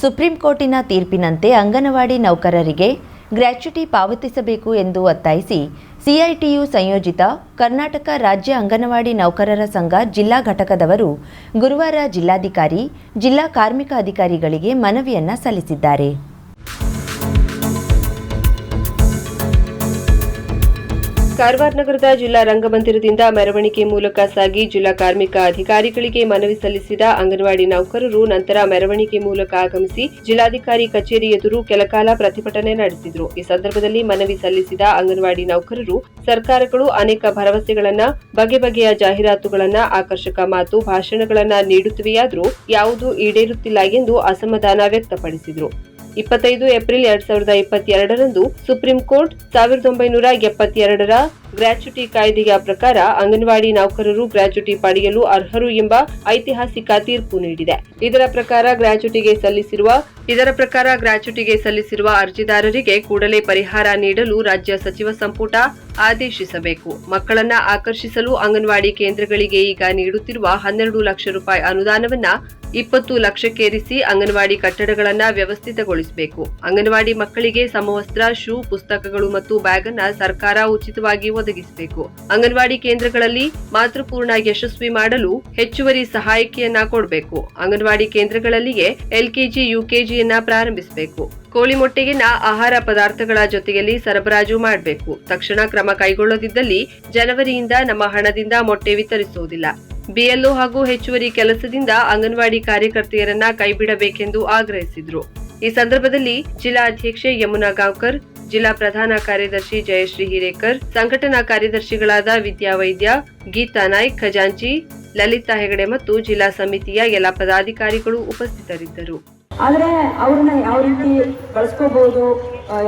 Supreme ಕೋರ್ಟಿನ ತೀರ್ಪಿನಂತೆ ಅಂಗನವಾಡಿ ನೌಕರರಿಗೆ gratuity ಪಾವತಿಸಬೇಕು ಎಂದು ಒತ್ತಾಯಿಸಿ ಸಿಐಟಿಯು ಸಂಯೋಜಿತ ಕರ್ನಾಟಕ ರಾಜ್ಯ ಅಂಗನವಾಡಿ ನೌಕರರ ಸಂಘ ಜಿಲ್ಲಾ ಘಟಕದವರು ಗುರುವಾರ ಜಿಲ್ಲಾಧಿಕಾರಿ, ಜಿಲ್ಲಾ ಕಾರ್ಮಿಕ ಅಧಿಕಾರಿಗಳಿಗೆ ಮನವಿಯನ್ನ ಸಲ್ಲಿಸಿದ್ದಾರೆ. ಕಾರವಾರ ನಗರದ ಜಿಲ್ಲಾ ರಂಗಮಂದಿರದಿಂದ ಮೆರವಣಿಗೆ ಮೂಲಕ ಸಾಗಿ ಜಿಲ್ಲಾ ಕಾರ್ಮಿಕ ಅಧಿಕಾರಿಗಳಿಗೆ ಮನವಿ ಸಲ್ಲಿಸಿದ ಅಂಗನವಾಡಿ ನೌಕರರು ನಂತರ ಮೆರವಣಿಗೆ ಮೂಲಕ ಆಗಮಿಸಿ ಜಿಲ್ಲಾಧಿಕಾರಿ ಕಚೇರಿ ಎದುರು ಕೆಲಕಾಲ ಪ್ರತಿಭಟನೆ ನಡೆಸಿದರು. ಈ ಸಂದರ್ಭದಲ್ಲಿ ಮನವಿ ಸಲ್ಲಿಸಿದ ಅಂಗನವಾಡಿ ನೌಕರರು, ಸರ್ಕಾರಗಳು ಅನೇಕ ಭರವಸೆಗಳನ್ನು, ಬಗೆ ಬಗೆಯ ಜಾಹೀರಾತುಗಳನ್ನ, ಆಕರ್ಷಕ ಮಾತು, ಭಾಷಣಗಳನ್ನ ನೀಡುತ್ತಿವೆಯಾದರೂ ಯಾವುದೂ ಈಡೇರುತ್ತಿಲ್ಲ ಎಂದು ಅಸಮಾಧಾನ ವ್ಯಕ್ತಪಡಿಸಿದರು. ಇಪ್ಪತ್ತೈದು ಏಪ್ರಿಲ್ ಎರಡ್ ಸಾವಿರದ ಇಪ್ಪತ್ತೆರಡರಂದು ಸುಪ್ರೀಂ ಕೋರ್ಟ್ ಸಾವಿರದ ಒಂಬೈನೂರ ಎಪ್ಪತ್ತೆರಡರ ಗ್ರಾಚ್ಯುಟಿ ಕಾಯ್ದೆಯ ಪ್ರಕಾರ ಅಂಗನವಾಡಿ ನೌಕರರು ಗ್ರಾಚ್ಯುಟಿ ಪಡೆಯಲು ಅರ್ಹರು ಎಂಬ ಐತಿಹಾಸಿಕ ತೀರ್ಪು ನೀಡಿದೆ. ಇದರ ಪ್ರಕಾರ ಗ್ರಾಚ್ಯುಟಿಗೆ ಸಲ್ಲಿಸಿರುವ, ಇದರ ಪ್ರಕಾರ ಗ್ರಾಚ್ಯುಟಿಗೆ ಸಲ್ಲಿಸಿರುವ ಅರ್ಜಿದಾರರಿಗೆ ಕೂಡಲೇ ಪರಿಹಾರ ನೀಡಲು ರಾಜ್ಯ ಸಚಿವ ಸಂಪುಟ ಆದೇಶಿಸಬೇಕು. ಮಕ್ಕಳನ್ನ ಆಕರ್ಷಿಸಲು ಅಂಗನವಾಡಿ ಕೇಂದ್ರಗಳಿಗೆ ಈಗ ನೀಡುತ್ತಿರುವ ಹನ್ನೆರಡು ಲಕ್ಷ ರೂಪಾಯಿ ಅನುದಾನವನ್ನ ಇಪ್ಪತ್ತು ಲಕ್ಷಕ್ಕೇರಿಸಿ ಅಂಗನವಾಡಿ ಕಟ್ಟಡಗಳನ್ನ ವ್ಯವಸ್ಥಿತಗೊಳಿಸಬೇಕು ಅಂಗನವಾಡಿ ಮಕ್ಕಳಿಗೆ ಸಮವಸ್ತ್ರ, ಶೂ, ಪುಸ್ತಕಗಳು ಮತ್ತು ಬ್ಯಾಗ್ ಅನ್ನ ಸರ್ಕಾರ ಉಚಿತವಾಗಿ ಒದಗಿಸಬೇಕು. ಅಂಗನವಾಡಿ ಕೇಂದ್ರಗಳಲ್ಲಿ ಮಾತೃಪೂರ್ಣ ಯಶಸ್ವಿ ಮಾಡಲು ಹೆಚ್ಚುವರಿ ಸಹಾಯಕಿಯನ್ನ ಕೊಡಬೇಕು. ಅಂಗನವಾಡಿ ಕೇಂದ್ರಗಳಲ್ಲಿಯೇ ಎಲ್ಕೆಜಿ, ಯುಕೆಜಿಯನ್ನ ಪ್ರಾರಂಭಿಸಬೇಕು. ಕೋಳಿ ಮೊಟ್ಟೆಗಿನ ಆಹಾರ ಪದಾರ್ಥಗಳ ಜೊತೆಯಲ್ಲಿ ಸರಬರಾಜು ಮಾಡಬೇಕು. ತಕ್ಷಣ ಕ್ರಮ ಕೈಗೊಳ್ಳದಿದ್ದಲ್ಲಿ ಜನವರಿಯಿಂದ ನಮ್ಮ ಹಣದಿಂದ ಮೊಟ್ಟೆ ವಿತರಿಸುವುದಿಲ್ಲ. ಬಿಎಲ್ಒ ಹಾಗೂ ಹೆಚ್ಚುವರಿ ಕೆಲಸದಿಂದ ಅಂಗನವಾಡಿ ಕಾರ್ಯಕರ್ತೆಯರನ್ನ ಕೈಬಿಡಬೇಕೆಂದು ಆಗ್ರಹಿಸಿದ್ರು. ಈ ಸಂದರ್ಭದಲ್ಲಿ ಜಿಲ್ಲಾ ಅಧ್ಯಕ್ಷೆ ಯಮುನಾ ಗಾಂವ್ಕರ್, ಜಿಲ್ಲಾ ಪ್ರಧಾನ ಕಾರ್ಯದರ್ಶಿ ಜಯಶ್ರೀ ಹಿರೇಕರ್, ಸಂಘಟನಾ ಕಾರ್ಯದರ್ಶಿಗಳಾದ ವಿದ್ಯಾ ವೈದ್ಯ, ಗೀತಾ ನಾಯ್ಕ್ ಖಜಾಂಚಿ, ಲಲಿತಾ ಹೆಗಡೆ ಮತ್ತು ಜಿಲ್ಲಾ ಸಮಿತಿಯ ಎಲ್ಲ ಪದಾಧಿಕಾರಿಗಳು ಉಪಸ್ಥಿತರಿದ್ದರು. ಆದರೆ ಅವ್ರನ್ನ ಯಾವ ರೀತಿ ಬಳಸ್ಕೋಬಹುದು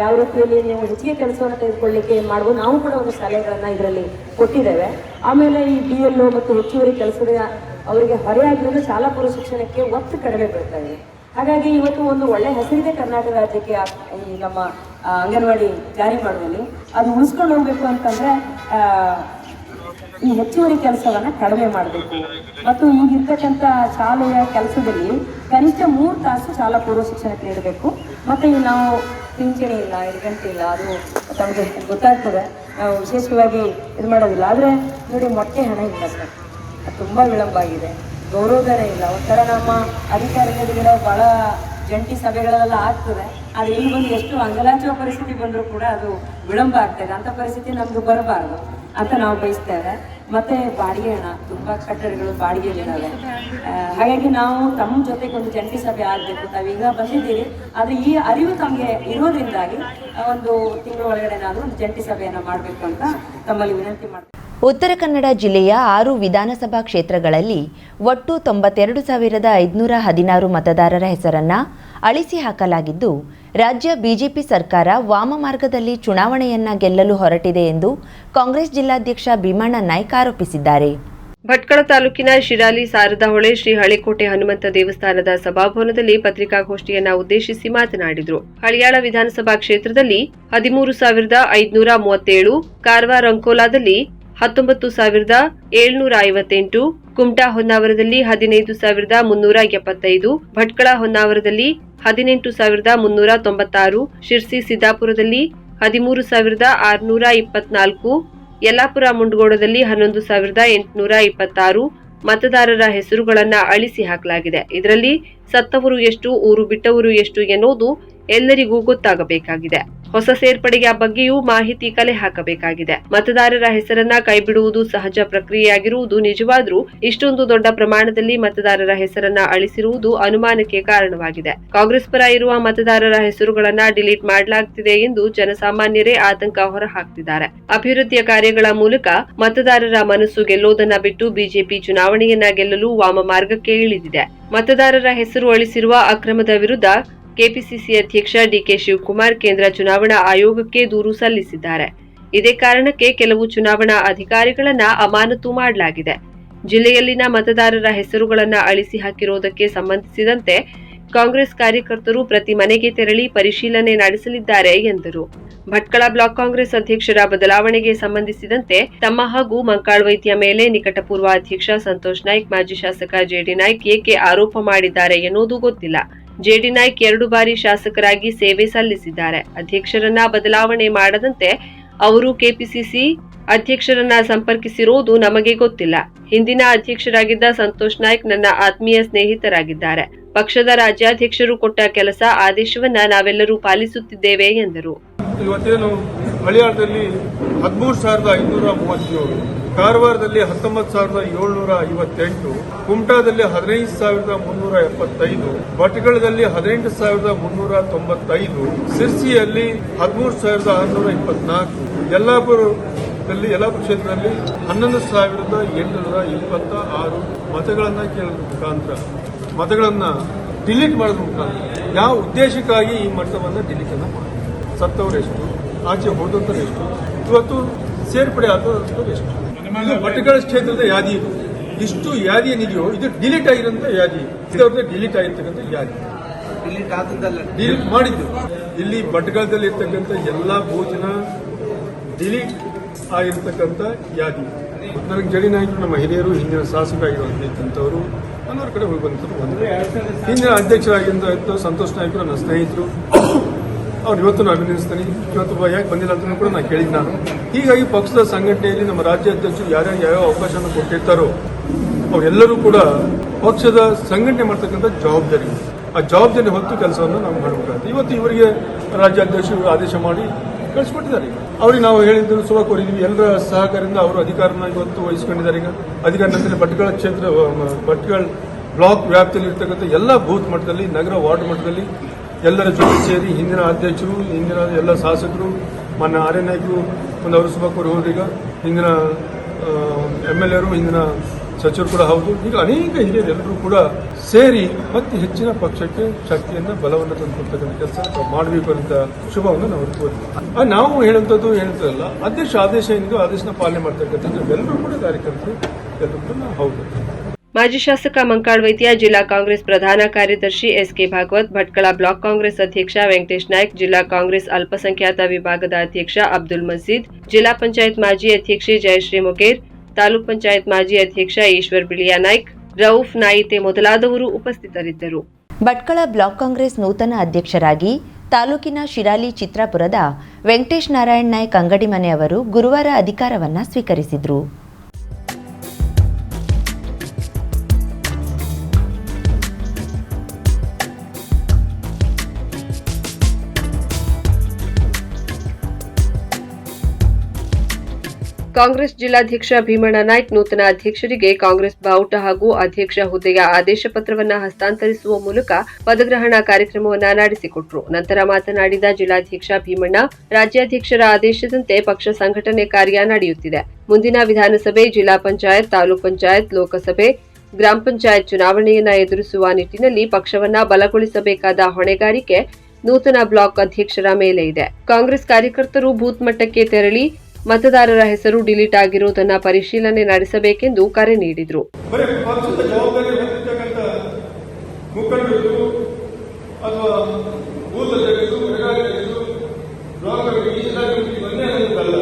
ಯಾವ ರೀತಿಯಲ್ಲಿ ನೀವು ಹೆಚ್ಚಿಗೆ ಕೆಲಸವನ್ನು ತೆಗೆದುಕೊಳ್ಳಿಕ್ಕೆ ಮಾಡ್ಬೋದು, ನಾವು ಕೂಡ ಒಂದು ಸಲಹೆಗಳನ್ನ ಇದರಲ್ಲಿ ಕೊಟ್ಟಿದ್ದೇವೆ. ಆಮೇಲೆ ಈ ಬಿ ಎಲ್ ಮತ್ತು ಹೆಚ್ಚುವರಿ ಕೆಲಸದ ಅವರಿಗೆ ಹೊರೆಯಾಗಿರೋದು ಶಾಲಾ ಪೂರ್ವ ಶಿಕ್ಷಣಕ್ಕೆ ಒತ್ತು ಕಡಿಮೆ ಬೀಳ್ತಾ ಇದೆ. ಹಾಗಾಗಿ ಇವತ್ತು ಒಂದು ಒಳ್ಳೆ ಹೆಸರಿದೆ ಕರ್ನಾಟಕ ರಾಜ್ಯಕ್ಕೆ ಈ ನಮ್ಮ ಅಂಗನವಾಡಿ ಜಾರಿ ಮಾಡುವಲ್ಲಿ. ಅದು ಉಳಿಸ್ಕೊಂಡು ಹೋಗ್ಬೇಕು ಅಂತಂದ್ರೆ ಈ ಹೆಚ್ಚುವರಿ ಕೆಲಸವನ್ನ ಕಡಿಮೆ ಮಾಡಬೇಕು. ಮತ್ತು ಈಗಿರ್ತಕ್ಕಂಥ ಶಾಲೆಯ ಕೆಲಸದಲ್ಲಿ ಕನಿಷ್ಠ ಮೂರು ತಾಸು ಶಾಲಾ ಪೂರ್ವ ಶಿಕ್ಷಣಕ್ಕೆ ನೀಡಬೇಕು. ಮತ್ತು ಈ ನಾವು ಪಿಂಚಣಿ ಇಲ್ಲ ಗಂಟೆ ಇಲ್ಲ, ಅದು ತಮಗೆ ಗೊತ್ತಾಗ್ತದೆ. ನಾವು ವಿಶೇಷವಾಗಿ ಇದು ಮಾಡೋದಿಲ್ಲ. ಆದರೆ ನೋಡಿ, ಮೊಟ್ಟೆ ಹಣ ಇಲ್ಲ ಸರ್. ತುಂಬ ವಿಳಂಬ ಆಗಿದೆ. ಗೌರವಧನ ಇಲ್ಲ. ಒಂಥರ ನಮ್ಮ ಅಧಿಕಾರಿಗಳಿಗೆ ಭಾಳ ಜಂಟಿ ಸಭೆಗಳೆಲ್ಲ ಆಗ್ತದೆ. ಆದರೆ ಇಲ್ಲಿ ಬಂದು ಎಷ್ಟು ಅಂಗಲಾಚುವ ಪರಿಸ್ಥಿತಿ ಬಂದರೂ ಕೂಡ ಅದು ವಿಳಂಬ ಆಗ್ತದೆ ಅಂಥ ಪರಿಸ್ಥಿತಿ ನಮ್ಗೆ ಬರಬಾರ್ದು ಅಂತ ನಾವು ಬಯಸ್ತೇವೆ ಮತ್ತೆ ಬಾಡಿಗೆ ಹಣ, ತುಂಬಾ ಕಟ್ಟಡಗಳು ಬಾಡಿಗೆ ಇದಾವೆ ಹಾಗಾಗಿ ನಾವು ತಮ್ಮ ಜೊತೆಗೆ ಒಂದು ಜಂಟಿ ಸಭೆ ಆಗಬೇಕು. ತಾವೀಗ ಬಂದಿದ್ದೀರಿ ಆದರೆ ಈ ಅರಿವು ತಮಗೆ ಇರೋದ್ರಿಂದಾಗಿ ಒಂದು ತಿಂಗಳ ಒಳಗಡೆ ನಾನು ಒಂದು ಜಂಟಿ ಸಭೆಯನ್ನು ಮಾಡಬೇಕು ಅಂತ ತಮ್ಮಲ್ಲಿ ವಿನಂತಿ ಮಾಡ್ತೀನಿ ಉತ್ತರ ಕನ್ನಡ ಜಿಲ್ಲೆಯ ಆರು ವಿಧಾನಸಭಾ ಕ್ಷೇತ್ರಗಳಲ್ಲಿ ಒಟ್ಟು ತೊಂಬತ್ತೆರಡು ಸಾವಿರದ ಐದುನೂರ ಹದಿನಾರು ಮತದಾರರ ಹೆಸರನ್ನ ಅಳಿಸಿ ಹಾಕಲಾಗಿದ್ದು, ರಾಜ್ಯ ಬಿಜೆಪಿ ಸರ್ಕಾರ ವಾಮ ಮಾರ್ಗದಲ್ಲಿ ಚುನಾವಣೆಯನ್ನ ಗೆಲ್ಲಲು ಹೊರಟಿದೆ ಎಂದು ಕಾಂಗ್ರೆಸ್ ಜಿಲ್ಲಾಧ್ಯಕ್ಷ ಭೀಮಣ್ಣ ನಾಯ್ಕ ಆರೋಪಿಸಿದ್ದಾರೆ. ಭಟ್ಕಳ ತಾಲೂಕಿನ ಶಿರಾಲಿ, ಸಾರದಹೊಳೆ ಹೊಳೆ ಶ್ರೀ ಹಳೆಕೋಟೆ ಹನುಮಂತ ದೇವಸ್ಥಾನದ ಸಭಾಭವನದಲ್ಲಿ ಪತ್ರಿಕಾಗೋಷ್ಠಿಯನ್ನ ಉದ್ದೇಶಿಸಿ ಮಾತನಾಡಿದರು. ಹಳಿಯಾಳ ವಿಧಾನಸಭಾ ಕ್ಷೇತ್ರದಲ್ಲಿ ಹದಿಮೂರು ಸಾವಿರದ ಐದುನೂರ ಮೂವತ್ತೇಳು, ಕಾರವಾರ ಅಂಕೋಲಾದಲ್ಲಿ ಹತ್ತೊಂಬತ್ತು ಸಾವಿರದ ಏಳ್ನೂರ ಐವತ್ತೆಂಟು, ಕುಮಟಾ ಹೊನ್ನಾವರದಲ್ಲಿ ಹದಿನೈದು ಸಾವಿರದ ಮುನ್ನೂರ ಎಪ್ಪತ್ತೈದು, ಭಟ್ಕಳ ಹೊನ್ನಾವರದಲ್ಲಿ ಹದಿನೆಂಟು ಸಾವಿರದ ಮುನ್ನೂರ ತೊಂಬತ್ತಾರು, ಶಿರ್ಸಿ ಸಿದ್ದಾಪುರದಲ್ಲಿ ಹದಿಮೂರು ಸಾವಿರದ ಆರುನೂರ ಇಪ್ಪತ್ನಾಲ್ಕು, ಯಲ್ಲಾಪುರ ಮುಂಡಗೋಡದಲ್ಲಿ ಹನ್ನೊಂದು ಸಾವಿರದ ಎಂಟುನೂರ ಇಪ್ಪತ್ತಾರು ಮತದಾರರ ಹೆಸರುಗಳನ್ನು ಅಳಿಸಿ ಹಾಕಲಾಗಿದೆ. ಇದರಲ್ಲಿ ಸತ್ತವರು ಎಷ್ಟು, ಊರು ಬಿಟ್ಟವರು ಎಷ್ಟು ಎನ್ನುವುದು ಎಲ್ಲರಿಗೂ ಗೊತ್ತಾಗಬೇಕಾಗಿದೆ. ಹೊಸ ಸೇರ್ಪಡೆಯ ಬಗ್ಗೆಯೂ ಮಾಹಿತಿ ಕಲೆ ಹಾಕಬೇಕಾಗಿದೆ. ಮತದಾರರ ಹೆಸರನ್ನ ಕೈಬಿಡುವುದು ಸಹಜ ಪ್ರಕ್ರಿಯೆಯಾಗಿರುವುದು ನಿಜವಾದ್ರೂ ಇಷ್ಟೊಂದು ದೊಡ್ಡ ಪ್ರಮಾಣದಲ್ಲಿ ಮತದಾರರ ಹೆಸರನ್ನ ಅಳಿಸಿರುವುದು ಅನುಮಾನಕ್ಕೆ ಕಾರಣವಾಗಿದೆ. ಕಾಂಗ್ರೆಸ್ ಪರ ಇರುವ ಮತದಾರರ ಹೆಸರುಗಳನ್ನ ಡಿಲೀಟ್ ಮಾಡಲಾಗ್ತಿದೆ ಎಂದು ಜನಸಾಮಾನ್ಯರೇ ಆತಂಕ ಹೊರಹಾಕ್ತಿದ್ದಾರೆ. ಅಭಿವೃದ್ಧಿಯ ಕಾರ್ಯಗಳ ಮೂಲಕ ಮತದಾರರ ಮನಸ್ಸು ಗೆಲ್ಲೋದನ್ನ ಬಿಟ್ಟು ಬಿಜೆಪಿ ಚುನಾವಣೆಯನ್ನ ಗೆಲ್ಲಲು ವಾಮ ಮಾರ್ಗಕ್ಕೆ ಇಳಿದಿದೆ. ಮತದಾರರ ಹೆಸರು ಅಳಿಸಿರುವ ಅಕ್ರಮದ ವಿರುದ್ಧ ಕೆಪಿಸಿಸಿ ಅಧ್ಯಕ್ಷ ಡಿಕೆ ಶಿವಕುಮಾರ್ ಕೇಂದ್ರ ಚುನಾವಣಾ ಆಯೋಗಕ್ಕೆ ದೂರು ಸಲ್ಲಿಸಿದ್ದಾರೆ. ಇದೇ ಕಾರಣಕ್ಕೆ ಕೆಲವು ಚುನಾವಣಾ ಅಧಿಕಾರಿಗಳನ್ನ ಅಮಾನತು ಮಾಡಲಾಗಿದೆ. ಜಿಲ್ಲೆಯಲ್ಲಿನ ಮತದಾರರ ಹೆಸರುಗಳನ್ನ ಅಳಿಸಿ ಹಾಕಿರುವುದಕ್ಕೆ ಸಂಬಂಧಿಸಿದಂತೆ ಕಾಂಗ್ರೆಸ್ ಕಾರ್ಯಕರ್ತರು ಪ್ರತಿ ಮನೆಗೆ ತೆರಳಿ ಪರಿಶೀಲನೆ ನಡೆಸಲಿದ್ದಾರೆ ಎಂದರು. ಭಟ್ಕಳ ಬ್ಲಾಕ್ ಕಾಂಗ್ರೆಸ್ ಅಧ್ಯಕ್ಷರ ಬದಲಾವಣೆಗೆ ಸಂಬಂಧಿಸಿದಂತೆ ತಮ್ಮ ಹಾಗೂ ಮಂಕಾಳ್ ವೈದ್ಯ ಮೇಲೆ ನಿಕಟಪೂರ್ವ ಅಧ್ಯಕ್ಷ ಸಂತೋಷ್ ನಾಯ್ಕ್, ಮಾಜಿ ಶಾಸಕ ಜೆಡಿ ನಾಯ್ಕ್ ಏಕೆ ಆರೋಪ ಮಾಡಿದ್ದಾರೆ ಎನ್ನುವುದು ಗೊತ್ತಿಲ್ಲ. ಜೆಡಿ ನಾಯ್ಕ್ ಎರಡು ಬಾರಿ ಶಾಸಕರಾಗಿ ಸೇವೆ ಸಲ್ಲಿಸಿದ್ದಾರೆ. ಅಧ್ಯಕ್ಷರನ್ನ ಬದಲಾವಣೆ ಮಾಡದಂತೆ ಅವರು ಕೆಪಿಸಿಸಿ ಅಧ್ಯಕ್ಷರನ್ನ ಸಂಪರ್ಕಿಸಿರುವುದು ನಮಗೆ ಗೊತ್ತಿಲ್ಲ. ಹಿಂದಿನ ಅಧ್ಯಕ್ಷರಾಗಿದ್ದ ಸಂತೋಷ್ ನಾಯ್ಕ್ ನನ್ನ ಆತ್ಮೀಯ ಸ್ನೇಹಿತರಾಗಿದ್ದಾರೆ. ಪಕ್ಷದ ರಾಜ್ಯಾಧ್ಯಕ್ಷರು ಕೊಟ್ಟ ಕೆಲಸ ಆದೇಶವನ್ನ ನಾವೆಲ್ಲರೂ ಪಾಲಿಸುತ್ತಿದ್ದೇವೆ ಎಂದರು. ಕಾರವಾರದಲ್ಲಿ ಹತ್ತೊಂಬತ್ತು ಸಾವಿರದ ಏಳ್ನೂರ ಐವತ್ತೆಂಟು, ಕುಮಟಾದಲ್ಲಿ ಹದಿನೈದು ಸಾವಿರದ ಮುನ್ನೂರ ಎಪ್ಪತ್ತೈದು ಭಟ್ಕಳದಲ್ಲಿ ಹದಿನೆಂಟು ಸಾವಿರದ ಮುನ್ನೂರ ತೊಂಬತ್ತೈದು, ಸಿರ್ಸಿಯಲ್ಲಿ ಹದಿಮೂರು ಸಾವಿರದ ಆರುನೂರ ಇಪ್ಪತ್ನಾಲ್ಕು ಯಲ್ಲಾಪುರ ಯಲ್ಲಾಪುರ ಕ್ಷೇತ್ರದಲ್ಲಿ ಹನ್ನೊಂದು ಸಾವಿರದ ಎಂಟುನೂರ ಇಪ್ಪತ್ತ ಆರು ಮತಗಳನ್ನು ಕೇಳೋದ್ರ ಮುಖಾಂತರ. ಮತಗಳನ್ನು ಡಿಲೀಟ್ ಮಾಡೋದ್ರ ಮುಖಾಂತರ. ಯಾವ ಉದ್ದೇಶಕ್ಕಾಗಿ ಈ ಮಟ್ಟವನ್ನು ಡಿಲೀಟ್ ಅನ್ನ ಮಾಡಿ ಸತ್ತವರೆಷ್ಟು ಆಚೆ ಹೋದಂತರು ಎಷ್ಟು? ಇವತ್ತು ಸೇರ್ಪಡೆ ಆದವರು ಎಷ್ಟು? ಭಟ್ಕಳ ಕ್ಷೇತ್ರದ ಯಾದಿ. ಇದು ಇಷ್ಟು ಯಾದಿ ಏನಿದೆಯೋ ಇದು ಡಿಲೀಟ್ ಆಗಿರೋಂಥ ಯಾದಿ. ಇದವ್ರದ್ದು ಡಿಲೀಟ್ ಆಗಿರ್ತಕ್ಕಂಥ ಯಾದಿ. ಡಿಲೀಟ್ ಆದದ್ದಲ್ಲ. ಡಿಲೀಟ್ ಮಾಡಿದ್ದು. ಇಲ್ಲಿ ಭಟ್ಕಳದಲ್ಲಿ ಇರ್ತಕ್ಕಂಥ ಎಲ್ಲಾ ಭೋಜನ ಡಿಲೀಟ್ ಆಗಿರ್ತಕ್ಕಂಥ ಯಾದಿ. ನನಗೆ ಜಡಿ ನಾಯಕರು ನಮ್ಮ ಹಿರಿಯರು ಹಿಂದಿನ ಶಾಸಕರಾಗಿರುವಂಥವರು ಕಡೆ ಹೋಗಿ ಬಂದಿದ್ರು ಹಿಂದಿನ ಅಧ್ಯಕ್ಷರಾಗಿದ್ದ ಸಂತೋಷ್ ನಾಯಕರು ನನ್ನ ಸ್ನೇಹಿತರು. ಅವ್ರು ಇವತ್ತು ಅಭಿನಂದಿಸ್ತೀನಿ. ಇವತ್ತು ಯಾಕೆ ಬಂದಿಲ್ಲ ಅಂತ ಕೂಡ ನಾನು ಕೇಳಿದ್ದು ನಾನು. ಹೀಗಾಗಿ ಪಕ್ಷದ ಸಂಘಟನೆಯಲ್ಲಿ ನಮ್ಮ ರಾಜ್ಯಾಧ್ಯಕ್ಷರು ಯಾರ್ಯಾರು ಯಾವ್ಯಾವ ಅವಕಾಶವನ್ನು ಕೊಟ್ಟಿರ್ತಾರೋ, ಅವರೆಲ್ಲರೂ ಕೂಡ ಪಕ್ಷದ ಸಂಘಟನೆ ಮಾಡ್ತಕ್ಕಂಥ ಜವಾಬ್ದಾರಿ. ಆ ಜವಾಬ್ದಾರಿ ಹೊತ್ತು ಕೆಲಸವನ್ನು ನಾವು ಮಾಡಬೇಕಾಗುತ್ತೆ. ಇವತ್ತು ಇವರಿಗೆ ರಾಜ್ಯಾಧ್ಯಕ್ಷರು ಆದೇಶ ಮಾಡಿ ಕಳಿಸ್ಕೊಟ್ಟಿದ್ದಾರೆ ಅವ್ರಿಗೆ ನಾವು ಹೇಳಿದ್ರು ಸುಖ ಕೋರಿದ್ವಿ. ಎಲ್ಲರ ಸಹಕಾರದಿಂದ ಅವರು ಅಧಿಕಾರನ ಇವತ್ತು ವಹಿಸ್ಕೊಂಡಿದ್ದಾರೆ ಈಗ. ಅಧಿಕಾರ ನಂತರ ಭಟ್ಕಳ ಕ್ಷೇತ್ರ ಭಟ್ಕಳ ಬ್ಲಾಕ್ ವ್ಯಾಪ್ತಿಯಲ್ಲಿ ಇರ್ತಕ್ಕಂಥ ಎಲ್ಲ ಬೂತ್ ಮಟ್ಟದಲ್ಲಿ, ನಗರ ವಾರ್ಡ್ ಮಟ್ಟದಲ್ಲಿ ಎಲ್ಲರ ಜೊತೆ ಸೇರಿ ಹಿಂದಿನ ಅಧ್ಯಕ್ಷರು ಹಿಂದಿನ ಎಲ್ಲ ಶಾಸಕರು ಮಾನ್ಯ ಆರ್ಯ ನಾಯಕರು ಒಂದು ಅವರು ಕೋರಿ ಹೋದ್ರೀಗ ಹಿಂದಿನ ಎಂ ಎಲ್ ಎರು ಹಿಂದಿನ ಸಚಿವರು ಕೂಡ ಹೌದು. ಈಗ ಅನೇಕ ಹಿರಿಯರೆಲ್ಲರೂ ಕೂಡ ಸೇರಿ ಮತ್ತೆ ಹೆಚ್ಚಿನ ಪಕ್ಷಕ್ಕೆ ಶಕ್ತಿಯನ್ನು ಬಲವನ್ನು ತಂದುಕೊಡ್ತಕ್ಕಂಥ ಕೆಲಸ ಮಾಡಬೇಕು ಅಂತ ಶುಭವನ್ನು ನಾವು ಆ, ನಾವು ಹೇಳುವಂಥದ್ದು ಹೇಳ್ತಿರಲ್ಲ ಅಧ್ಯಕ್ಷ ಆದೇಶ ಎಂದು ಆದೇಶನ ಪಾಲನೆ ಮಾಡ್ತಕ್ಕಂಥದ್ದು ಎಲ್ಲರೂ ಕೂಡ ಕಾರ್ಯಕರ್ತರು ಎಲ್ಲರೂ ಕೂಡ ಹೌದು. ಮಾಜಿ ಶಾಸಕ ಮಂಕಾಳ್ ವೈದ್ಯ, ಜಿಲ್ಲಾ ಕಾಂಗ್ರೆಸ್ ಪ್ರಧಾನ ಕಾರ್ಯದರ್ಶಿ S K Bhagwat, Bhatkal block Congress ಅಧ್ಯಕ್ಷ ವೆಂಕಟೇಶ್ ನಾಯ್ಕ್, ಜಿಲ್ಲಾ ಕಾಂಗ್ರೆಸ್ ಅಲ್ಪಸಂಖ್ಯಾತ ವಿಭಾಗದ ಅಧ್ಯಕ್ಷ ಅಬ್ದುಲ್ ಮಜೀದ್ ಜಿಲ್ಲಾ ಪಂಚಾಯತ್ ಮಾಜಿ ಅಧ್ಯಕ್ಷೆ ಜಯಶ್ರೀ ಮೊಗೇರ್, ತಾಲೂಕ್ ಪಂಚಾಯತ್ ಮಾಜಿ ಅಧ್ಯಕ್ಷ ಈಶ್ವರ್ ಬಿಳಿಯಾ ನಾಯ್ಕ್, ರೌಫ್ ನಾಯಿತೆ ಮೊದಲಾದವರು ಉಪಸ್ಥಿತರಿದ್ದರು. ಭಟ್ಕಳ ಬ್ಲಾಕ್ ಕಾಂಗ್ರೆಸ್ ನೂತನ ಅಧ್ಯಕ್ಷರಾಗಿ ತಾಲೂಕಿನ ಶಿರಾಲಿ ಚಿತ್ರಾಪುರದ ವೆಂಕಟೇಶ್ ನಾರಾಯಣ್ ನಾಯ್ಕ್ ಅಂಗಡಿ ಅವರು ಗುರುವಾರ ಅಧಿಕಾರವನ್ನು ಸ್ವೀಕರಿಸಿದ್ರು. ಕಾಂಗ್ರೆಸ್ ಜಿಲ್ಲಾಧ್ಯಕ್ಷ ಭೀಮಣ್ಣ ನಾಯ್ಕ್ ನೂತನ ಅಧ್ಯಕ್ಷರಿಗೆ ಕಾಂಗ್ರೆಸ್ ಬಾವುಟ ಹಾಗೂ ಅಧ್ಯಕ್ಷ ಹುದ್ದೆಯ ಆದೇಶ ಪತ್ರವನ್ನು ಹಸ್ತಾಂತರಿಸುವ ಮೂಲಕ ಪದಗ್ರಹಣ ಕಾರ್ಯಕ್ರಮವನ್ನ ನಡೆಸಿಕೊಟ್ರು. ನಂತರ ಮಾತನಾಡಿದ ಜಿಲ್ಲಾಧ್ಯಕ್ಷ ಭೀಮಣ್ಣ, ರಾಜ್ಯಾಧ್ಯಕ್ಷರ ಆದೇಶದಂತೆ ಪಕ್ಷ ಸಂಘಟನೆ ಕಾರ್ಯ ನಡೆಯುತ್ತಿದೆ. ಮುಂದಿನ ವಿಧಾನಸಭೆ, ಜಿಲ್ಲಾ ಪಂಚಾಯತ್, ತಾಲೂಕ್ ಪಂಚಾಯತ್, ಲೋಕಸಭೆ, ಗ್ರಾಮ ಪಂಚಾಯತ್ ಚುನಾವಣೆಯನ್ನ ಎದುರಿಸುವ ನಿಟ್ಟಿನಲ್ಲಿ ಪಕ್ಷವನ್ನ ಬಲಗೊಳಿಸಬೇಕಾದ ಹೊಣೆಗಾರಿಕೆ ನೂತನ ಬ್ಲಾಕ್ ಅಧ್ಯಕ್ಷರ ಮೇಲೆ ಇದೆ. ಕಾಂಗ್ರೆಸ್ ಕಾರ್ಯಕರ್ತರು ಬೂತ್ ಮಟ್ಟಕ್ಕೆ ತೆರಳಿ ಮತದಾರರ ಹೆಸರು ಡಿಲೀಟ್ ಆಗಿರುವುದನ್ನು ಪರಿಶೀಲನೆ ನಡೆಸಬೇಕೆಂದು ಕರೆ ನೀಡಿದ್ರು ಬರೀ ಪಕ್ಷದ ಜವಾಬ್ದಾರಿ ಹೊಂದಿರ್ತಕ್ಕಂಥ ಮುಖಂಡರು ಅಥವಾ ಬೂತ್ ಅಧ್ಯಕ್ಷರು ಮೆಗಾಧ್ಯಕ್ಷರು ಬ್ಲಾಕ್ ಈ ಜಿಲ್ಲಾಧಿಕಾರಿ ಒಂದೇ ಅನ್ನೋದಲ್ಲ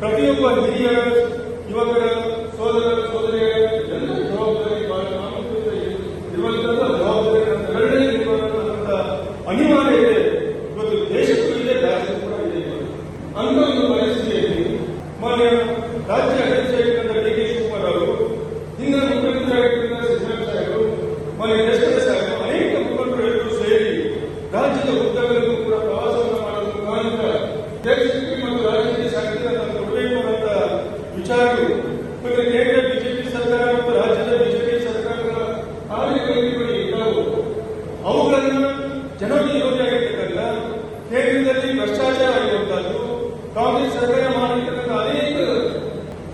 ಪ್ರತಿಯೊಬ್ಬ ಹಿರಿಯ ಯುವಕರ ಸೋದರ ಸೋದರಿಯರ ಎಲ್ಲ ಜವಾಬ್ದಾರಿ ಬಹಳ ಪ್ರಾಮುಖ್ಯತೆ ಇರುವಂತಹ ಜವಾಬ್ದಾರಿ ನಮ್ಮೆಲ್ಲರೇ ಇರುವಂತಹ ಅನಿವಾರ್ಯ ಇದೆ ಇವತ್ತು ದೇಶಕ್ಕೂ ಇದೆ ರಾಜ್ಯಕ್ಕೂ ಕೂಡ ಇದೆ ಅಂತ ಒಂದು ಪರಿಸ್ಥಿತಿಯಲ್ಲಿ ಮಾನ್ಯ ರಾಜ್ಯ ಅಧ್ಯಕ್ಷರಾಗಿದ್ದಂಥ ಡಿ ಕೆ ಶಿವಕುಮಾರ್ ಅವರು ಹಿಂದಿನ ಮುಖ್ಯಮಂತ್ರಿಯಾಗಿದ್ದಂಥ ಸಿದ್ದರಾಮಯ್ಯ ಸಾಹೇಬರು ಮಾನ್ಯ ಯಶವಂತ ಸಾಹೇಬರು ಅನೇಕ ಮುಖಂಡರು ಎಲ್ಲರೂ ಸೇರಿ ರಾಜ್ಯದ ಉದ್ದಗಲಕ್ಕೂ ಕೂಡ ಪ್ರವಾಸವನ್ನು ಮಾಡೋದ್ರ ಮುಖಾಂತರ ದೇಶಕ್ಕೆ ಮತ್ತು ರಾಜ್ಯಕ್ಕೆ ಶಕ್ತಿಯನ್ನು ಕೊಡಬೇಕು ಅನ್ನೋಂಥ ವಿಚಾರಗಳು ಮತ್ತು ಕೇಂದ್ರ ಬಿಜೆಪಿ ಸರ್ಕಾರ ಮತ್ತು ರಾಜ್ಯದ ಬಿಜೆಪಿ ಸರ್ಕಾರದ ಆಡಳಿತಗಳು ಇದ್ದಾವು ಅವುಗಳನ್ನು ಜನವಿರೋಧಿಯಾಗಿರ್ತಕ್ಕಂಥ ಕೇಂದ್ರದಲ್ಲಿ ಭ್ರಷ್ಟಾಚಾರ ಆಗಿರುವಂತಹದ್ದು ಕಾಂಗ್ರೆಸ್ ಸರ್ಕಾರ ಮಾಡಿರ್ತಕ್ಕಂಥ ಅನೇಕ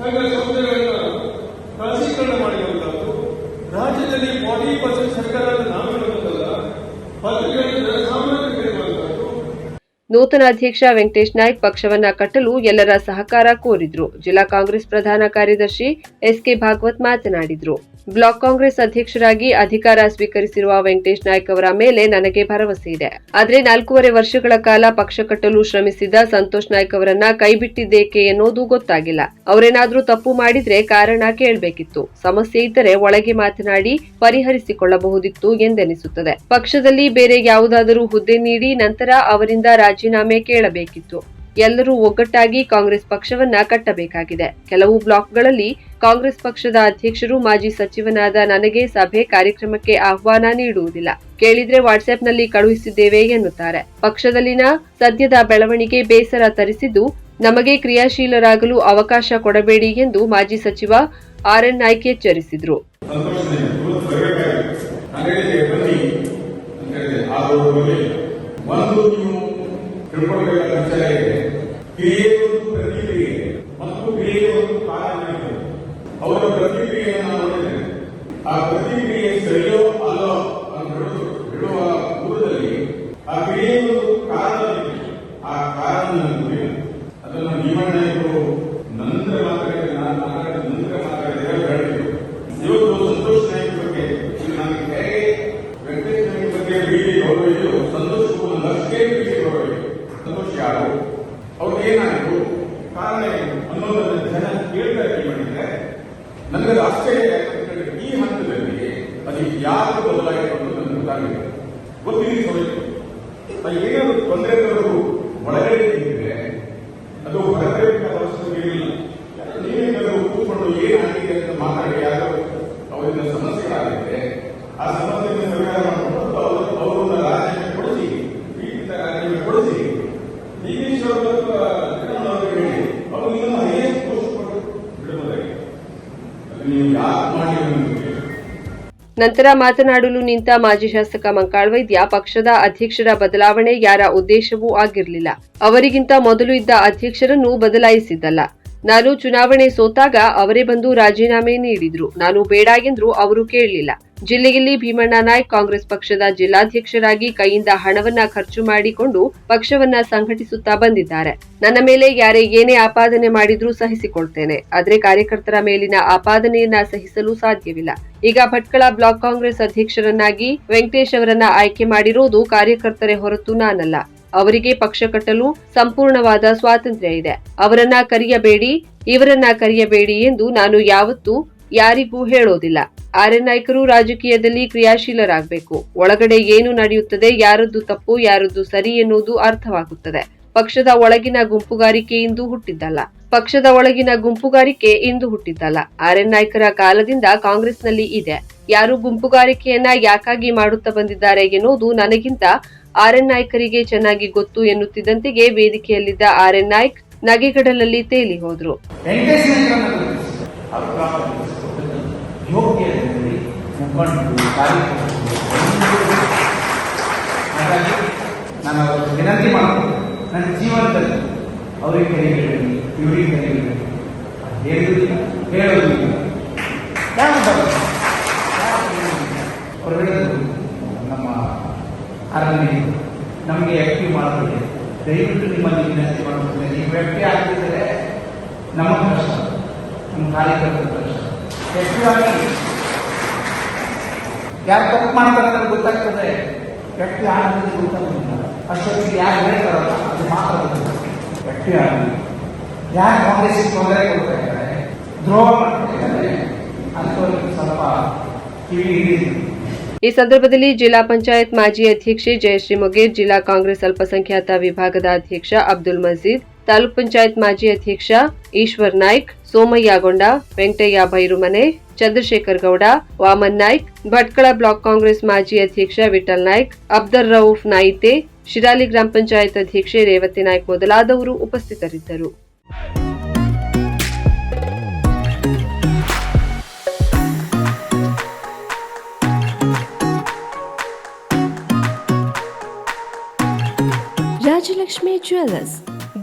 ಸಂಘ ಸಂಸ್ಥೆಗಳನ್ನ ಖಾಸಗೀಕರಣ ಮಾಡಿರುವಂತಹದ್ದು ರಾಜ್ಯದಲ್ಲಿ ಫಾರ್ಟಿ ಪರ್ಸೆಂಟ್ ಸರ್ಕಾರ ನಾವು ಹೇಳುವುದಲ್ಲ ಪತ್ರಿಕೆಗಳನ್ನು ಜನಸಾಮಾನ್ಯರಿಗೆ ಹೇಳುವಂತಹದ್ದು ನೂತನ ಅಧ್ಯಕ್ಷ ವೆಂಕಟೇಶ್ ನಾಯ್ಕ್ ಪಕ್ಷವನ್ನ ಕಟ್ಟಲು ಎಲ್ಲರ ಸಹಕಾರ ಕೋರಿದ್ರು. ಜಿಲ್ಲಾ ಕಾಂಗ್ರೆಸ್ ಪ್ರಧಾನ ಕಾರ್ಯದರ್ಶಿ ಎಸ್ ಕೆ ಭಾಗವತ್ ಮಾತನಾಡಿದ್ರು. ಬ್ಲಾಕ್ ಕಾಂಗ್ರೆಸ್ ಅಧ್ಯಕ್ಷರಾಗಿ ಅಧಿಕಾರ ಸ್ವೀಕರಿಸಿರುವ ವೆಂಕಟೇಶ್ ನಾಯ್ಕ್ ಅವರ ಮೇಲೆ ನನಗೆ ಭರವಸೆ ಇದೆ. ಆದರೆ ನಾಲ್ಕೂವರೆ ವರ್ಷಗಳ ಕಾಲ ಪಕ್ಷ ಕಟ್ಟಲು ಶ್ರಮಿಸಿದ ಸಂತೋಷ್ ನಾಯ್ಕ್ ಅವರನ್ನ ಕೈಬಿಟ್ಟಿದ್ದೇಕೆ ಎನ್ನುವುದು ಗೊತ್ತಾಗಿಲ್ಲ. ಅವರೇನಾದ್ರೂ ತಪ್ಪು ಮಾಡಿದ್ರೆ ಕಾರಣ ಕೇಳಬೇಕಿತ್ತು. ಸಮಸ್ಯೆ ಇದ್ದರೆ ಒಳಗೆ ಮಾತನಾಡಿ ಪರಿಹರಿಸಿಕೊಳ್ಳಬಹುದಿತ್ತು ಎಂದೆನಿಸುತ್ತದೆ. ಪಕ್ಷದಲ್ಲಿ ಬೇರೆ ಯಾವುದಾದರೂ ಹುದ್ದೆ ನೀಡಿ ನಂತರ ಅವರಿಂದ ರಾಜೀನಾಮೆ ಕೇಳಬೇಕಿತ್ತು. ಎಲ್ಲರೂ ಒಗ್ಗಟ್ಟಾಗಿ ಕಾಂಗ್ರೆಸ್ ಪಕ್ಷವನ್ನ ಕಟ್ಟಬೇಕಾಗಿದೆ. ಕೆಲವು ಬ್ಲಾಕ್ಗಳಲ್ಲಿ ಕಾಂಗ್ರೆಸ್ ಪಕ್ಷದ ಅಧ್ಯಕ್ಷರು ಮಾಜಿ ಸಚಿವನಾದ ನನಗೆ ಸಭೆ ಕಾರ್ಯಕ್ರಮಕ್ಕೆ ಆಹ್ವಾನ ನೀಡುವುದಿಲ್ಲ. ಕೇಳಿದ್ರೆ ವಾಟ್ಸ್ಆಪ್ನಲ್ಲಿ ಕಳುಹಿಸಿದ್ದೇವೆ ಎನ್ನುತ್ತಾರೆ. ಪಕ್ಷದಲ್ಲಿನ ಸದ್ಯದ ಬೆಳವಣಿಗೆ ಬೇಸರ ತರಿಸಿದ್ದು ನಮಗೆ ಕ್ರಿಯಾಶೀಲರಾಗಲು ಅವಕಾಶ ಕೊಡಬೇಡಿ ಎಂದು ಮಾಜಿ ಸಚಿವ ಆರ್ ಎನ್ ನಾಯ್ಕ್ ಎಚ್ಚರಿಸಿದ್ರು ಒಂದು ನೀವು ತಿಳ್ಕೊಳ್ಬೇಕಾದ ವಿಚಾರ ಇದೆ. ಕ್ರಿಯೆ ಒಂದು ಪ್ರತಿಕ್ರಿಯೆ, ಮತ್ತು ಕ್ರಿಯೆ ಒಂದು ಕಾರ್ಯ ಅವರ ಪ್ರತಿಕ್ರಿಯೆಯನ್ನು ನೋಡಿದ್ರೆ ಆ ಪ್ರತಿಕ್ರಿಯೆ ಸರಿಯೋ ಅಲ್ಲೋ ಅಂತ ಹೇಳೋದು ಹೇಳುವ ಪೂರ್ವದಲ್ಲಿ ಆ ಕ್ರಿಯೆ ಒಂದು ಕಾರಣ ಇದೆ ಆ ಕಾರಣ ನನಗೆ ಗೊತ್ತಿಲ್ಲ ಅದನ್ನು ಭೀಮಣ್ಣಯ್ಯರು ನಂತರ ಮಾತಾಡಿದ ನಾನು ಮಾತಾಡಿದ ನಂತರ ಮಾತಾಡಿದ ಹೇಳಿದ್ರು ಇವತ್ತು ಸಂತೋಷ್ ನಾಯ್ಕ ಬಗ್ಗೆ ಈಗ ನನಗೆ ಹೇಗೆ ವೆಂಕಟೇಶ್ ನಾಯ್ಕ ಬಗ್ಗೆ ಬೀದಿ ಗೌರವ ಇದೆಯೋ ಸಂತೋಷ್ ಕುಮಾರ್ ಅಷ್ಟೇ ಬೀದಿ ಗೌರವ ಇದೆ ಸಂತೋಷ್ ಯಾರು ಅವ್ರಿಗೆ ಏನಾಯಿತು ಕಾರಣ ಏನು ಅನ್ನೋದನ್ನ ಜನ ಕೇಳ್ತಾ ಮಾಡಿದ್ರೆ ನನಗೆ ಅದು ಆಶ್ಚರ್ಯ ಯಾಕೆ ಅಂತ ಹೇಳಿದ್ರೆ ಈ ಹಂತದಲ್ಲಿ ಅದು ಯಾರು ಬದಲಾಯಿತು ಅಂತ ನನಗೆ ಗೊತ್ತಾಗಿದೆ ಗೊತ್ತಿರಿ ಸೋಯಿತು ಅದು ಏನಾದ್ರು ತೊಂದರೆ ತರೋದು ಒಳಗಡೆ ಇದ್ದರೆ ಅದು ಹೊರಬರಬೇಕಾದ ಅವಶ್ಯಕತೆ ಇರಲಿಲ್ಲ ನೀವೇನಾದರೂ ಕೂತ್ಕೊಂಡು ಏನಾಗಿದೆ ಅಂತ ಮಾತಾಡಿ ಯಾರೋ ಅವರಿಂದ ಸಮಸ್ಯೆಗಳಾಗಿದೆ ಆ ಸಮಸ್ಯೆಯನ್ನು ಪರಿಹಾರ ಮಾಡಿಕೊಂಡು ಅವರು ಅವರನ್ನ ರಾಜೀನಾಮೆ ಕೊಡಿಸಿ ಪೀಡಿತ ರಾಜೀನಾಮೆ ಕೊಡಿಸಿ ಈಗೇಶ್ವರ ಅವರಿಗೆ ಹೇಳಿ ಅವರು ಇನ್ನೂ ಹೈಯೆಸ್ಟ್ ಪೋಸ್ಟ್ ಕೊಟ್ಟು ಬಿಡಬಹುದಾಗಿದೆ ಅದು ನೀವು ಯಾಕೆ ಮಾಡಿ ಅನ್ನೋದು ನಂತರ ಮಾತನಾಡಲು ನಿಂತ ಮಾಜಿ ಶಾಸಕ ಮಂಕಾಳ್ ವೈದ್ಯ ಪಕ್ಷದ ಅಧ್ಯಕ್ಷರ ಬದಲಾವಣೆ ಯಾರ ಉದ್ದೇಶವೂ ಆಗಿರಲಿಲ್ಲ. ಅವರಿಗಿಂತ ಮೊದಲು ಇದ್ದ ಅಧ್ಯಕ್ಷರನ್ನು ಬದಲಾಯಿಸಿದ್ದಲ್ಲ. ನಾನು ಚುನಾವಣೆ ಸೋತಾಗ ಅವರೇ ಬಂದು ರಾಜೀನಾಮೆ ನೀಡಿದ್ರು. ನಾನು ಬೇಡ ಎಂದ್ರು ಅವರು ಕೇಳಲಿಲ್ಲ. ಜಿಲ್ಲೆಯಲ್ಲಿ ಭೀಮಣ್ಣ ನಾಯ್ಕ್ ಕಾಂಗ್ರೆಸ್ ಪಕ್ಷದ ಜಿಲ್ಲಾಧ್ಯಕ್ಷರಾಗಿ ಕೈಯಿಂದ ಹಣವನ್ನ ಖರ್ಚು ಮಾಡಿಕೊಂಡು ಪಕ್ಷವನ್ನ ಸಂಘಟಿಸುತ್ತಾ ಬಂದಿದ್ದಾರೆ. ನನ್ನ ಮೇಲೆ ಯಾರೇ ಏನೇ ಆಪಾದನೆ ಮಾಡಿದ್ರೂ ಸಹಿಸಿಕೊಳ್ತೇನೆ. ಆದರೆ ಕಾರ್ಯಕರ್ತರ ಮೇಲಿನ ಆಪಾದನೆಯನ್ನ ಸಹಿಸಲು ಸಾಧ್ಯವಿಲ್ಲ. ಈಗ ಭಟ್ಕಳ ಬ್ಲಾಕ್ ಕಾಂಗ್ರೆಸ್ ಅಧ್ಯಕ್ಷರನ್ನಾಗಿ ವೆಂಕಟೇಶ್ ಅವರನ್ನ ಆಯ್ಕೆ ಮಾಡಿರೋದು ಕಾರ್ಯಕರ್ತರೇ ಹೊರತು ನಾನಲ್ಲ. ಅವರಿಗೆ ಪಕ್ಷ ಕಟ್ಟಲು ಸಂಪೂರ್ಣವಾದ ಸ್ವಾತಂತ್ರ್ಯ ಇದೆ. ಅವರನ್ನ ಕರೆಯಬೇಡಿ, ಇವರನ್ನ ಕರೆಯಬೇಡಿ ಎಂದು ನಾನು ಯಾವತ್ತೂ ಯಾರಿಗೂ ಹೇಳೋದಿಲ್ಲ. ಆರ್ಎನ್ ನಾಯಕರು ರಾಜಕೀಯದಲ್ಲಿ ಕ್ರಿಯಾಶೀಲರಾಗಬೇಕು. ಒಳಗಡೆ ಏನು ನಡೆಯುತ್ತದೆ, ಯಾರದ್ದು ತಪ್ಪು, ಯಾರದ್ದು ಸರಿ ಎನ್ನುವುದು ಅರ್ಥವಾಗುತ್ತದೆ. ಪಕ್ಷದ ಒಳಗಿನ ಗುಂಪುಗಾರಿಕೆ ಇಂದು ಹುಟ್ಟಿದ್ದಲ್ಲ. ಪಕ್ಷದ ಒಳಗಿನ ಗುಂಪುಗಾರಿಕೆ ಇಂದು ಹುಟ್ಟಿದ್ದಲ್ಲ. ಆರ್ಎನ್ ನಾಯ್ಕರ ಕಾಲದಿಂದ ಕಾಂಗ್ರೆಸ್ನಲ್ಲಿ ಇದೆ. ಯಾರು ಗುಂಪುಗಾರಿಕೆಯನ್ನ ಯಾಕಾಗಿ ಮಾಡುತ್ತಾ ಬಂದಿದ್ದಾರೆ ಎನ್ನುವುದು ನನಗಿಂತ ಆರ್ಎನ್ ನಾಯ್ಕರಿಗೆ ಚೆನ್ನಾಗಿ ಗೊತ್ತು ಎನ್ನುತ್ತಿದ್ದಂತೆಯೇ ವೇದಿಕೆಯಲ್ಲಿದ್ದ ಆರ್ಎನ್ ನಾಯ್ಕ್ ನಗೆಗಡಲಲ್ಲಿ ತೇಲಿ ಹೋದ್ರು ಯೋಗ್ಯರಲ್ಲಿ ಮುಖಂಡರು ಕಾರ್ಯಕರ್ತರು ಹಾಗಾಗಿ ನಾನು ಅವರಿಗೆ ವಿನಂತಿ ಮಾಡ್ತೀನಿ. ನನ್ನ ಜೀವನದಲ್ಲಿ ಅವರಿಗೆ ಕರೆಯಬೇಡಿ ಇವರಿಗೆ ಕರೆಯಬೇಡಿ ಹೇಳುವುದಿಲ್ಲ ಹೇಳೋದಿಲ್ಲ. ಯಾರು? ಅವ್ರು ಹೇಳಿದ್ರು, ನಮ್ಮ ಅರಣ್ಯ ನಮಗೆ ಆಕ್ಟಿವ್ ಮಾಡಬೇಡಿ. ದಯವಿಟ್ಟು ನಿಮ್ಮಲ್ಲಿ ವಿನಂತಿ ಮಾಡಬೇಕು ನೀವು ವ್ಯಕ್ತಿ ಆಗ್ತಿದ್ರೆ ನಮ್ಮ ಕಷ್ಟ, ನಮ್ಮ ಕಾರ್ಯಕರ್ತರ ಕಷ್ಟ. ಆಕ್ಟಿವ್ ಆಗಿ ಯಾರು ತಪ್ಪು ಮಾಡ್ತಾರೆ ಅಂತ ಗೊತ್ತಾಗ್ತದೆ ವ್ಯಕ್ತಿ ಆಗೋದು ಗೊತ್ತಾಗೋದಿಲ್ಲ ಅಷ್ಟೊತ್ತಿಗೆ ಯಾರು ಹೇಳ್ತಾರಲ್ಲ ಅದು ಮಾತ್ರ ಗೊತ್ತಾಗ್ತದೆ ವ್ಯಕ್ತಿ ಆಗಿ ಯಾರು ಕಾಂಗ್ರೆಸ್ ತೊಂದರೆ ಕೊಡ್ತಾ ಇದ್ದಾರೆ ದ್ರೋಹ ಮಾಡ್ತಾ ಇದ್ದಾರೆ ಅಂಥವ್ರಿಗೆ ಸ್ವಲ್ಪ ಕಿವಿ ಹಿಡಿದು ಈ ಸಂದರ್ಭದಲ್ಲಿ ಜಿಲ್ಲಾ ಪಂಚಾಯತ್ ಮಾಜಿ ಅಧ್ಯಕ್ಷೆ ಜಯಶ್ರೀ ಮೊಗೇರ್ ಜಿಲ್ಲಾ ಕಾಂಗ್ರೆಸ್ ಅಲ್ಪಸಂಖ್ಯಾತ ವಿಭಾಗದ ಅಧ್ಯಕ್ಷ ಅಬ್ದುಲ್ ಮಜೀದ್ ತಾಲೂಕ್ ಪಂಚಾಯತ್ ಮಾಜಿ ಅಧ್ಯಕ್ಷ ಈಶ್ವರ್ ನಾಯ್ಕ್ ಸೋಮಯ್ಯಗೊಂಡ ವೆಂಕಟಯ್ಯ ಭೈರುಮನೆ ಚಂದ್ರಶೇಖರ್ ಗೌಡ ವಾಮನ್ ನಾಯ್ಕ್ ಭಟ್ಕಳ ಬ್ಲಾಕ್ ಕಾಂಗ್ರೆಸ್ ಮಾಜಿ ಅಧ್ಯಕ್ಷ ವಿಠಲ್ ನಾಯ್ಕ್ ಅಬ್ದರ್ ರೌಫ್ ನಾಯಿತೆ ಶಿರಾಲಿ ಗ್ರಾಮ ಪಂಚಾಯತ್ ಅಧ್ಯಕ್ಷೆ ರೇವತಿ ನಾಯ್ಕ್ ಮೊದಲಾದವರು ಉಪಸ್ಥಿತರಿದ್ದರು. Rajalakshmi Jewelers,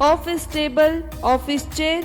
office table office chair